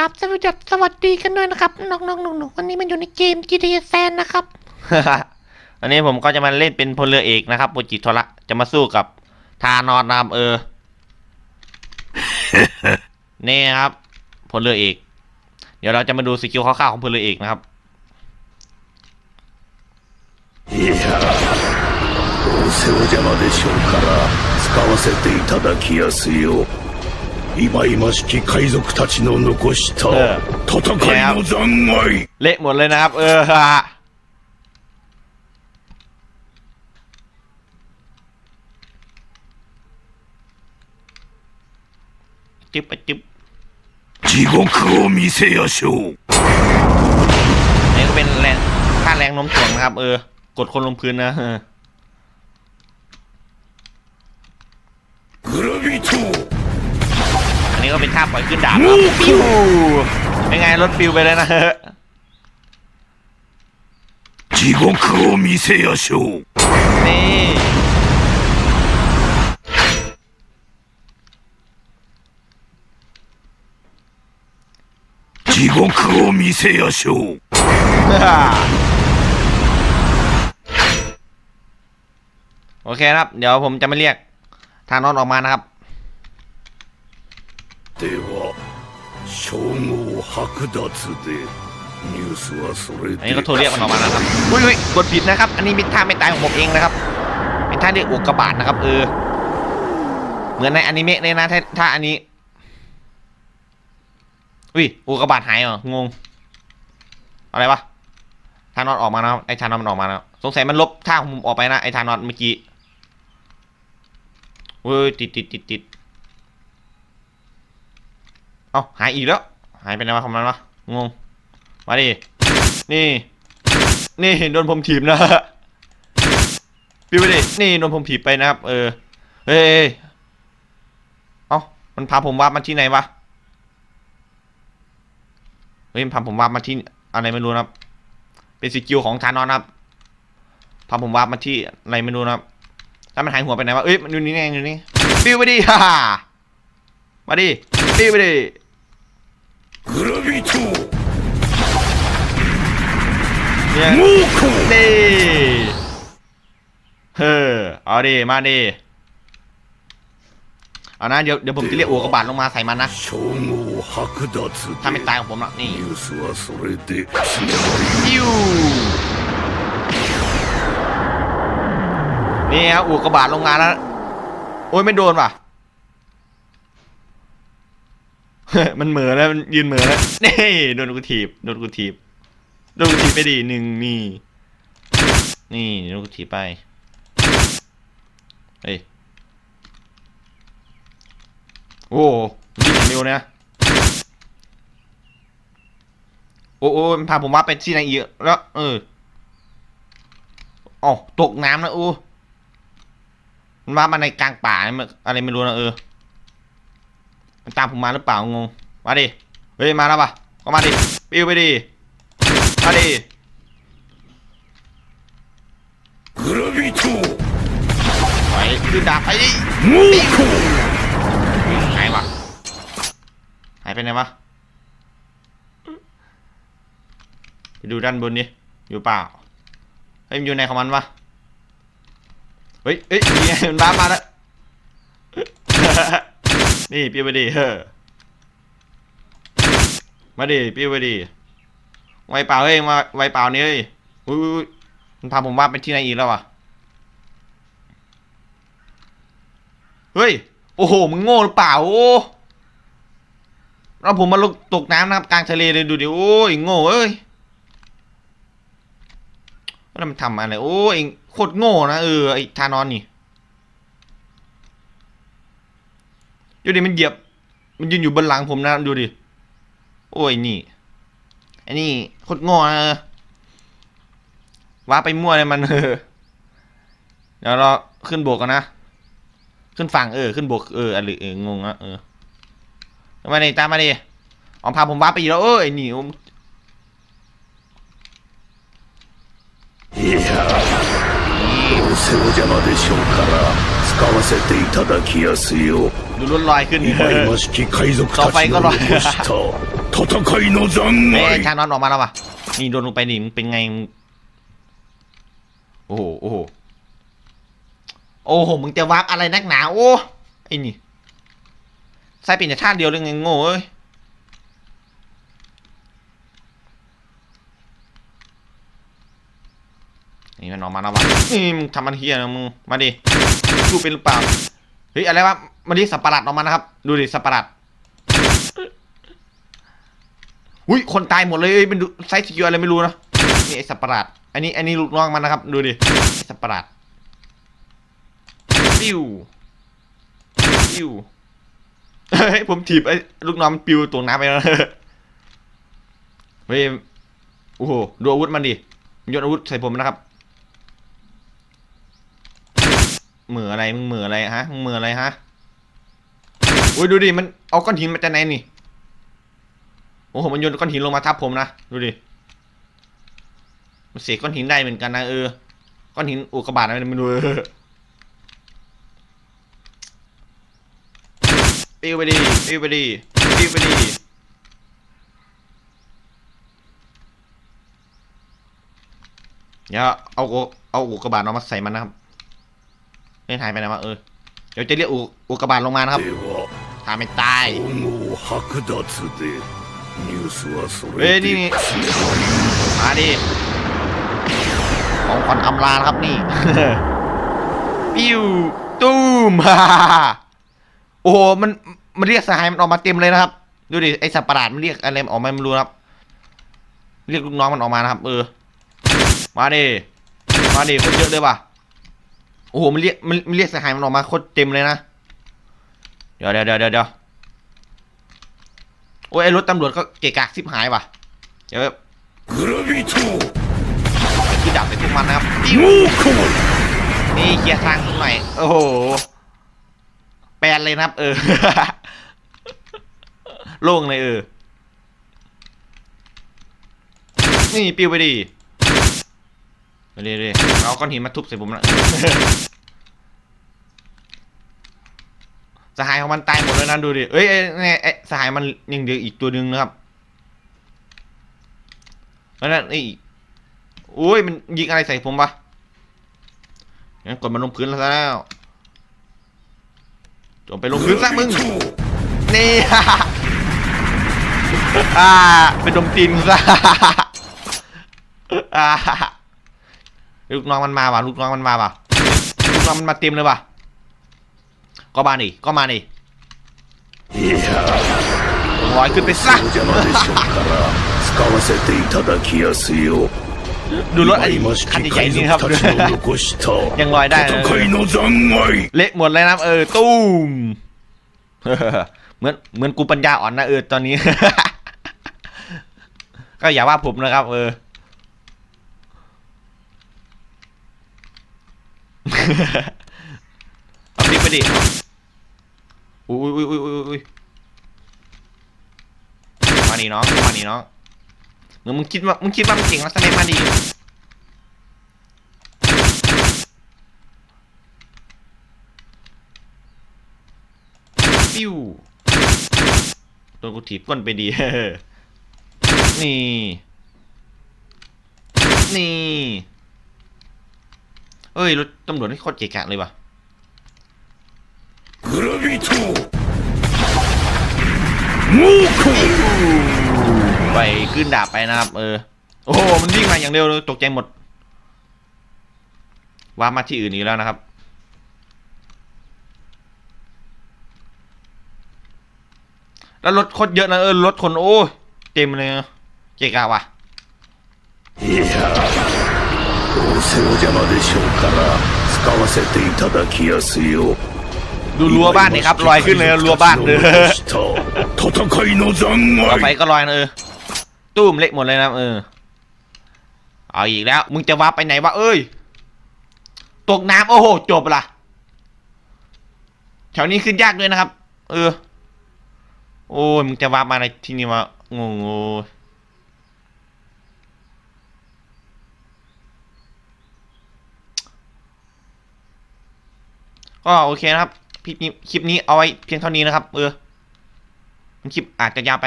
กับสวัสดีสวัสดีกันด้วยนะครับน้องๆหนูๆวันนี้มันอยู่ในเกม GTA San นะครับ วันนี้ผมก็จะมาเล่นเป็นพลเรือเอกนะครับโปรจิโทระจะมาสู้กับทานอสนะครับเอ อ นี่ครับพลเรือเอก เดี๋ยวเราจะมาดูสกิลคร่าวๆของพลเรือเอกนะครับ いやどうせお邪魔でしょうから使わせていただきやすよ 忌々しき海賊たちの残したええ戦いの残骸 เละหมดเลยนะครับ เออ จึ๊บอะจึ๊บ 地獄を見せやしょう นี่ก็เป็นแรงค่าแรงโน้มถ่วงนะครับ เออ กดคนลงพื้นนะ ก็เป็นท่าปล่อยขึ้นดาบนะครับปิ้วเป็นไงรถปิวไปเลยนะ 地獄を見せやしょう นี่ 地獄を見せやしょう โอเคนะครับ เดี๋ยวผมจะมาเรียกทานอสออกมานะครับ では称号剥奪でニュースはそれ อัน で นี้ก็โทรเรียกมันออกมานะครับอุ้ยอุ้ยกดผิดนะครับ อันนี้เป็นท่าไม่ตายของผมเองนะครับ เป็นท่าเรียกอุกกาบาตนะครับ เออ เหมือนในอนิเมะเลยนะถ้าถ้าอันนี้ อุ้ยอุกกาบาตหายเหรองง อะไรวะ ทานอสออกมานะครับไอ้ทานอสมันออกมาแล้วสงสัยมันลบท่าของผมออกไปนะไอ้ทานอสเมื่อกี้เว้ยติดติดติดติด เอาหายอีกแล้ว หายไปไหนมาของมันวะงง มาดิ นี่ นี่โดนผมถีบนะพี่ไปดิ นี่โดนผมถีบไปนะครับ เออ เฮ้ยเอ้า มันพาผมวาบมาที่ไหนวะ เฮ้ยพาผมวาบมาที่อะไรไม่รู้นะครับ เป็นสกิลของธานอนครับ พาผมวาบมาที่อะไรไม่รู้นะครับถ้ามันหายหัวไปไหนวะเอ้ย มันอยู่นี่ไงอยู่นี่ ปิ้วไปดิฮ่ามาดิ ปิ้วไปดิ เนี่ยน่เฮ้อเอาดิมาดิเอานะเดี๋ยวเดี๋ยวผมจะเรียกโอกระบาดลงมาใส่มันนะถ้าไม่ตายของผมละนี่นี่ฮะอุกกาบาดลงมาแล้ว โอ้ยไม่โดนว่ะ มันเหมือแล้วมันยืนเหมือแล้วนี่โดนกูถีบโดนกูถีบโดนกูถีบไปดิหนึ่งนี่ นี่โดนกูถีบไปเฮ้ยโอ้ยิงเร็วนะโอ้โอ้มันพาผมว่าไปที่ไหนอีกแล้วเอออ๋อตกน้ำนะโอ้มันว่ามาในกลางป่าอะไรไม่รู้นะเออ ตามผมมาหรือเปล่างง มาดิ เฮ้ย มาแล้วปะก็มาดิ ปิวไปดิ มาดิกรบิโตไปขึ้นดาบไปดิมูคูหายวะหายไปไหนวะ ไปดูด้านบนนี้ อยู่เปล่า เฮ้ยมันอยู่ในของมันวะ เฮ้ยเฮ้ยมันบ้ามาแล้ว นี่ปิ้วไปดิเฮ้อมาดิปิ้วไปดิไวเปล่าเฮ้ยมาไวเปล่านี่เฮ้ยอุ้ยอุ้ยอุ้ยมันพาผมว่าไปที่ไหนอีกแล้ววะเฮ้ย โอ้โห มึงโง่หรือเปล่า โอ้เราผมมาลงตกน้ำนะครับกลางทะเลเลยดูดิ โอ้ยโง่เอ้ยแล้วมันทำอะไร โอ้ยโคตรโง่นะเออไอ้ทานอนนี่ ดูดิมันเหยียบ มันยืนอยู่บนหลังผมนะดูดิ โอ้ยนี่อ้นี่โคตรง่นะเออว่าไปมั่วเลยมันเออเดี๋ยวเราขึ้นบวกกันนะ ขึ้นฝั่งเออ ขึ้นบกเอออะไรเอองงอะเออมาดิตามมาดิออกพาผมว้าไปอีกแล้วเอ้ยหนีผมいやนี่ せお邪魔でしょうから使わせていただきやすよ ดูรุ่นลอยขึ้น 忌々しき海賊たちの残した戦いの残 เอ๊ะ 骸 ชานอนออกมาแล้ววะนี่โดนลงไปดิมึงเป็นไงมึงโอ้โห โอ้โห โอ้โห มึงจะวาร์ปอะไรนักหนา โอ้ ไอ้นี่ใส่เป็นแต่ท่าเดียวเลยไงโง่เอ้ย นี่มันออกมาแล้ววะนี่มึงทำมันเฮียนะมึงมาดิดูเป็นหรือเปล่าเฮ้ยอะไรวะมาดิสัปหลาดออกมานะครับ ดูดิสัปหลาดอุ้ยคนตายหมดเลยเอ้ยเป็นไซส์สกิลอะไรไม่รู้นะนี่ไอ้สัปหลาดอันนี้อันนี้ลูกน้องมันนะครับ ดูดิสัปหลาดปิ้วปิ้วเฮ้ยผมถีบไอ้ลูกน้องมันปิวตวงน้ำไปแล้วเฮ้ยโอ้โหดูอาวุธมันดิมันโยนอาวุธใส่ผมนะครับ เหมืออะไรมึงเหมืออะไรฮะมึงเหมืออะไรฮะโอ้ยดูดิมันเอาก้อนหินมาจากไหนนี่โอ้โหมันโยนก้อนหินลงมาทับผมนะดูดิมันเสกก้อนหินได้เหมือนกันนะเออก้อนหินอุกกาบาตอะไรไม่รู้เออปิ้วไปดิปิ้วไปดิปิ้วไปดิเดี๋ยวเอาเอาอุกกาบาตเอามาใส่มันนะครับ ฮ้ยหายไปนะว่าเออเดี๋ยวจะเรียกอุกบาทลงมานะครับทำไม่ตายเฮ้ยนี่มาดิของขวัญอำลาครับนี่ปิ้วตู้มโอ้โหมันมันเรียกสหายมันออกมาเต็มเลยนะครับ ดูดิไอสัตว์ประหลาดมันเรียกอะไรออกมาไม่รู้ครับ เรียกลูกน้องมันออกมานะครับ เออ มาดิมาดิคนเยอะเลยว่ะ โอ้โหมันเรียกมันมันเรียกสหายมันออกมาโคตรเต็มเลยนะ เดี๋ยวเดี๋ยวเดี๋ยวเดี๋ยวโอ้ยรถตำรวจก็เกะกะซิบหายว่ะ เดี๋ยวคือดับไปทุกมันนะครับนี่เคลียร์ทางหน่อย โอ้โห แปลนเลยนะครับ เออ โล่งเลยเออ นี่ปิวไปดี ไปดิดิเอาก้อนหินมาทุบใส่ผมนะสหายของมันตายหมดแล้วนะดูดิ เอ้ยเอ้ยเนี่ยไอ้สหายมันยังเดียวอีกตัวหนึ่งนะครับแล้วนั่นไอ้โอ้ยมันยิงอะไรใส่ผมปะงั้นกดมันลงพื้นแล้วซะแล้วจงไปลงพื้นซะมึง นี่อ่าเป็นดมตีนกูซะอ่า ลูกน้องมันมาว่ะลูกน้องมันมาว่ะลูกน้องมันมาเต็มเลยว่ะก็มาดิก็มาดิลอยขึ้นไปซะดูรถไอ้คันใหญ่ๆนี่ครับ ยังลอยได้เละหมดเลยนะเออตุ้มเหมือนเหมือนกูปัญญาอ่อนนะเออตอนนี้ ก็อย่าว่าผมนะครับ เออ เอาปิ๊กไปดิอุ้ยอุ้ยอุ้ยอุ้ยอุ้ยมาดิน้องมาดิน้องเมื่อมึงคิดว่ามึงคิดว่ามึงเก่งแล้วแสดงมาดิปิ้วโดนกูถีบก้นไปดีนี่ นี่ เอ้ยรถตำรวจนี่โคตรเก๋กะเลยว่ะกราบิโตมูคูไปขึ้นดาบไปนะครับ เออ โอ้มันวิ่งมาอย่างเร็วเลยตกใจหมดว่ามาที่อื่นนี้แล้วนะครับแล้วรถโคตรเยอะนะเออรถคนโอ้เต็มเลยเจ๊กะว่ะ いやどうせお邪魔でしょうから使わせていただきやすよ ดูรั้วบ้านนี่ครับลอยขึ้นเลยรั้วบ้านเออ 戦いの残 ต่อไป 骸 ก็ลอยนะเออ ตู้มเละหมดเลยนะเออ เอาอีกแล้ว มึงจะวาร์ปไปไหนวะเอ้ย ตกน้ำโอ้โห จบละแถวนี้ขึ้นยากด้วยนะครับ เออ โอ้ย มึงจะวาร์ปมาในที่นี่วะงงโอ้ ก็โอเคนะครับคลิปนี้คลิปนี้เอาไว้เพียงเท่านี้นะครับ เออมันคลิปอาจจะยาวไป